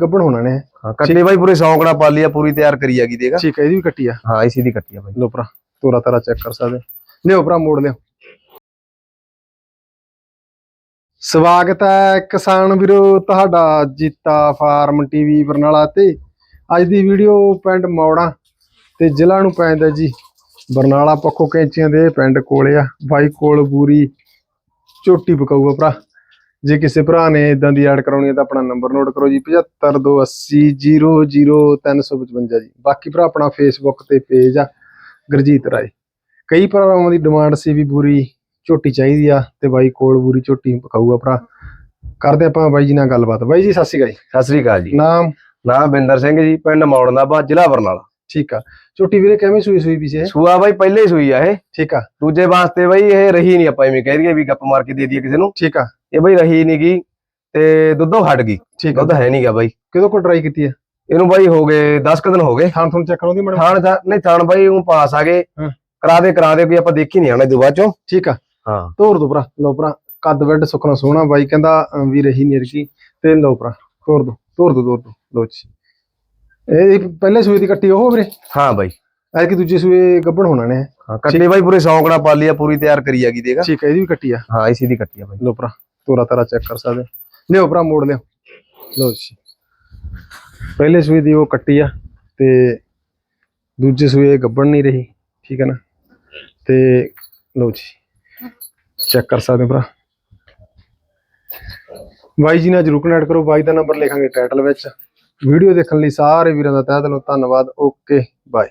ਗੱਬਣ ਹੋਣਾ ਨੇ। ਹਾਂ ਕੱਟੀ ਬਾਈ ਪੂਰੀ ਸੌਂਕੜਾ ਪਾਲੀ ਆ ਪੂਰੀ ਤਿਆਰ ਕਰੀ ਹੈਗੀ ਦੇਗਾ ਠੀਕ ਹੈ ਇਹਦੀ ਵੀ ਕੱਟੀ ਆ। ਹਾਂ ਇਸੀ ਦੀ ਕੱਟੀ ਆ ਬਾਈ। ਲੋ ਭਰਾ ਤੋਰਾ ਤਾਰਾ ਚੈੱਕ ਕਰ ਸਕਦੇ। ਲਿਓ ਭਰਾ ਮੋੜ ਲਿਓ। ਸਵਾਗਤ ਹੈ ਕਿਸਾਨ ਵੀਰੋ ਤੁਹਾਡਾ ਜੀਤਾ ਫਾਰਮ ਟੀਵੀ ਬਰਨਾਲਾ ਤੇ। ਅੱਜ ਦੀ ਵੀਡੀਓ ਪਿੰਡ ਮੌੜਾ ਤੇ ਜ਼ਿਲ੍ਹਾ ਨੂੰ ਪੈਂਦਾ ਜੀ। ਬਰਨਾਲਾ ਪੱਖੋ ਕੈਂਚੀਆਂ ਦੇ ਪਿੰਡ ਕੋਲੇ ਆ। ਬਾਈ ਕੋਲ ਬੂਰੀ ਝੋਟੀ ਪਕਾਊਗਾ ਭਰਾ। ਜੇ ਕਿਸੇ ਭਰਾ ਨੇ ਇਦਾਂ ਦੀ ਐਡ ਕਰਾਉਣੀ ਹੈ ਤਾਂ ਆਪਣਾ ਨੰਬਰ ਨੋਟ ਕਰੋ ਜੀ 7528000355 ਜੀ। ਬਾਕੀ ਭਰਾ ਆਪਣਾ ਫੇਸਬੁੱਕ ਤੇ ਪੇਜ ਆ ਗੁਰਜੀਤ ਰਾਏ। ਕਈ ਭਰਾਵਾਂ ਦੀ ਡਿਮਾਂਡ ਸੀ ਵੀ ਬੂਰੀ ਝੋਟੀ ਚਾਹੀਦੀ ਆ ਤੇ ਬਾਈ ਕੋਲ ਬੂਰੀ ਝੋਟੀ ਪਕਾਊਗਾ ਭਰਾ। ਕਰਦੇ ਆਪਾਂ ਬਾਈ ਜੀ ਨਾਲ ਗੱਲਬਾਤ। ਬਾਈ ਜੀ ਸਤਿ ਸ਼੍ਰੀ ਅਕਾਲ ਜੀ। ਸਤਿ ਸ੍ਰੀ ਅਕਾਲ ਜੀ। ਨਾਮ? ਨਾਮ ਬਿੰਦਰ ਸਿੰਘ ਜੀ ਪਿੰਡ ਮੌੜਨਾਬਾ ਜ਼ਿਲ੍ਹਾ ਬਰਨਾਲਾ। ਠੀਕ ਆ। ਝੋਟੀ ਵੀਰੇ ਕਿਵੇਂ ਸੂਈ ਸੂਈ ਪਿਛੇ ਸੂਆ ਬਾਈ ਪਹਿਲੇ ਹੀ ਸੂਈ ਆ ਇਹ। ਠੀਕ ਆ। ਦੂਜੇ ਵਾਸਤੇ ਬਾਈ ਇਹ ਰਹੀ ਨਹੀਂ ਆਪਾਂ ਐਵੇਂ ਕਹਿ ਦਈਏ ਵੀ ਗੱਪ ਮਾਰ ਕੇ ਦੇ ਦਈਏ ਕਿਸੇ ਨੂੰ। ਠੀਕ ਆ। ਇਹ ਬਾਈ ਰਹੀ ਨਹੀਂ ਗਈ ਤੇ ਦੁੱਧੋਂ ਹਟ ਗਈ। ਠੀਕ ਆ। ਦੁੱਧ ਹੈ ਨਹੀਂਗਾ ਬਾਈ। ਕਿਦੋਂ ਕੋ ਟਰਾਈ ਕੀਤੀ ਹੈ ਇਹਨੂੰ ਬਾਈ ਹੋ ਗਏ 10 ਕੁ ਦਿਨ ਹੋ ਗਏ। ਥਾਂ ਤੁਹਾਨੂੰ ਚੈੱਕ ਕਰਾਉਂਦੀ ਮੈਡਮ ਥਾਣ ਥਾਣ- ਨਹੀਂ ਥਾਣ ਬਾਈ ਉਹ ਪਾਸ ਆ ਗਏ। ਕਰਾ ਦੇ ਕਰਾ ਦੇ ਕੋਈ ਆਪਾਂ ਦੇਖੀ ਨਹੀਂ ਆਣਾ ਇਹਦੇ ਬਾਅਦ ਚੋਂ। ਠੀਕ ਆ। ਹਾਂ। ਤੋਰ ਦੋ ਭਰਾ ਲਓ ਭਰਾ ਕੱਦ ਵੱਡ ਸੁੱਕਣਾ ਸੋਹਣਾ। ਬਾਈ ਕਹਿੰਦਾ ਵੀ ਰਹੀ ਨਿਰਕੀ ਤੇ ਲਓ ਭਰਾ ਤੋਰ ਦੋ ਤੋਰ ਦੋ ਤੋਰ ਦੋ। ਲਓ ਜੀ। ਇਹ ਪਹਿਲੇ ਸੂਏ ਦੀ ਕੱਟੀ ਉਹ ਵੀਰੇ? ਹਾਂ ਬਾਈ। ਐ ਕਿ ਦੂਜੇ ਸੂਏ ਗੱਬਣ ਹੋਣਾ ਨੇ। ਹਾਂ ਕੱਟੀ ਬਾਈ ਪੂਰੀ ਸੌਂਕੜਾ ਪਾਲੀ ਆ ਪੂਰੀ ਤਿਆਰ ਕਰੀ ਹੈਗੀ ਦੇਗਾ ਠੀਕ ਹੈ ਇਹਦੀ ਵੀ ਕੱਟੀ ਆ। ਹਾਂ ਇਸੀ ਦੀ ਕੱਟੀ ਆ ਬਾਈ। ਲਓ ਭਰਾ ਤੋਰਾ ਤਾਰਾ ਚੈੱਕ ਕਰ ਸਕਦੇ। ਲਿਓ ਭਰਾ ਮੋੜ ਲਿਓ ਲਓ ਜੀ। ਪਹਿਲੇ ਸੂਏ ਦੀ ਉਹ ਕੱਟੀ ਆ ਤੇ ਦੂਜੇ ਸੂਏ ਗੱਬਣ ਨਹੀਂ ਰਹੀ ਠੀਕ ਹੈ ਨਾ? ਤੇ ਲਓ ਜੀ। ਚੈੱਕ ਕਰ ਸਕਦੇ ਭਰਾ। ਬਾਈ ਜੀ ਨਾਲ ਜਰੂਰ ਕਨੈਕਟ ਕਰੋ ਬਾਈ ਦਾ ਨੰਬਰ ਲਿਖਾਂਗੇ ਟਾਈਟਲ ਵਿੱਚ। ਵੀਡੀਓ ਦੇਖਣ ਲਈ ਸਾਰੇ ਵੀਰਾਂ ਦਾ ਤਹਿ ਦਿਲੋਂ ਧੰਨਵਾਦ। Okay bye.